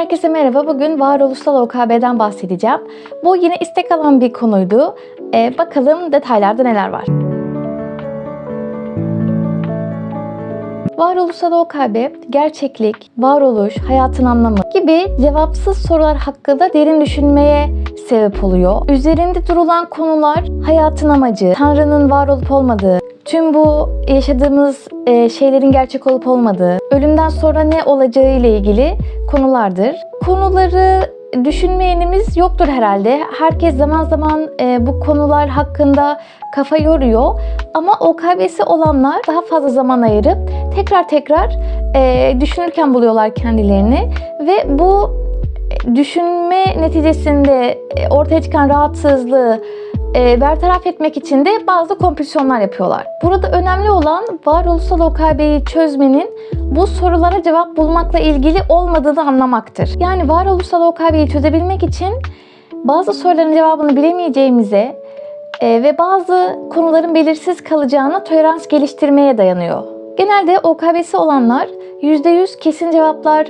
Herkese merhaba. Bugün varoluşsal OKB'den bahsedeceğim. Bu yine istek alan bir konuydu. Ee, bakalım detaylarda neler var. Varoluşsal OKB, gerçeklik, varoluş, hayatın anlamı gibi cevapsız sorular hakkında derin düşünmeye sebep oluyor. Üzerinde durulan konular hayatın amacı, Tanrı'nın var olup olmadığı, tüm bu yaşadığımız e, şeylerin gerçek olup olmadığı, ölümden sonra ne olacağı ile ilgili konulardır. Konuları düşünmeyenimiz yoktur herhalde. Herkes zaman zaman e, bu konular hakkında kafa yoruyor. Ama OKB'si olanlar daha fazla zaman ayırıp tekrar tekrar e, düşünürken buluyorlar kendilerini. Ve bu e, düşünme neticesinde e, ortaya çıkan rahatsızlığı e, bertaraf etmek için de bazı kompülsiyonlar yapıyorlar. Burada önemli olan varoluşsal OKB'yi çözmenin bu sorulara cevap bulmakla ilgili olmadığını anlamaktır. Yani varoluşsal OKB'yi çözebilmek için bazı soruların cevabını bilemeyeceğimize e, ve bazı konuların belirsiz kalacağına tolerans geliştirmeye dayanıyor. Genelde OKB'si olanlar %100 kesin cevaplar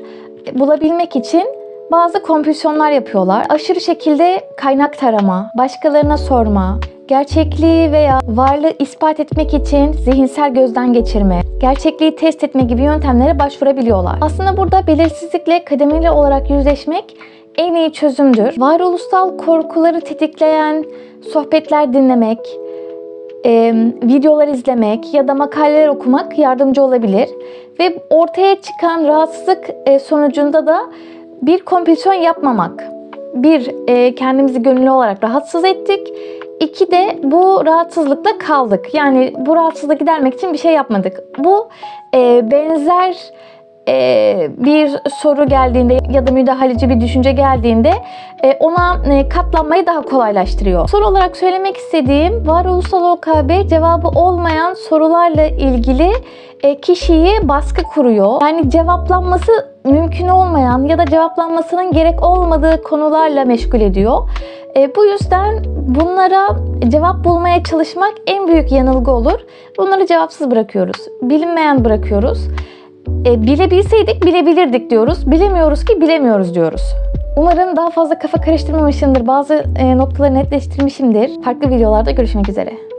bulabilmek için bazı kompülsiyonlar yapıyorlar. Aşırı şekilde kaynak tarama, başkalarına sorma, gerçekliği veya varlığı ispat etmek için zihinsel gözden geçirme, gerçekliği test etme gibi yöntemlere başvurabiliyorlar. Aslında burada belirsizlikle kademeli olarak yüzleşmek en iyi çözümdür. Varoluşsal korkuları tetikleyen sohbetler dinlemek, e, videolar izlemek ya da makaleler okumak yardımcı olabilir. Ve ortaya çıkan rahatsızlık e, sonucunda da bir kompülsyon yapmamak. Bir, e, kendimizi gönüllü olarak rahatsız ettik. İki de bu rahatsızlıkla kaldık. Yani bu rahatsızlığı gidermek için bir şey yapmadık. Bu e, benzer e, bir soru geldiğinde ya da müdahaleci bir düşünce geldiğinde e, ona e, katlanmayı daha kolaylaştırıyor. Soru olarak söylemek istediğim varoluşsal OKB cevabı olmayan sorularla ilgili e, kişiyi baskı kuruyor. Yani cevaplanması mümkün olmayan ya da cevaplanmasının gerek olmadığı konularla meşgul ediyor. E, bu yüzden bunlara cevap bulmaya çalışmak en büyük yanılgı olur. Bunları cevapsız bırakıyoruz. Bilinmeyen bırakıyoruz. E, bilebilseydik bilebilirdik diyoruz. Bilemiyoruz ki bilemiyoruz diyoruz. Umarım daha fazla kafa karıştırmamışımdır. Bazı e, noktaları netleştirmişimdir. Farklı videolarda görüşmek üzere.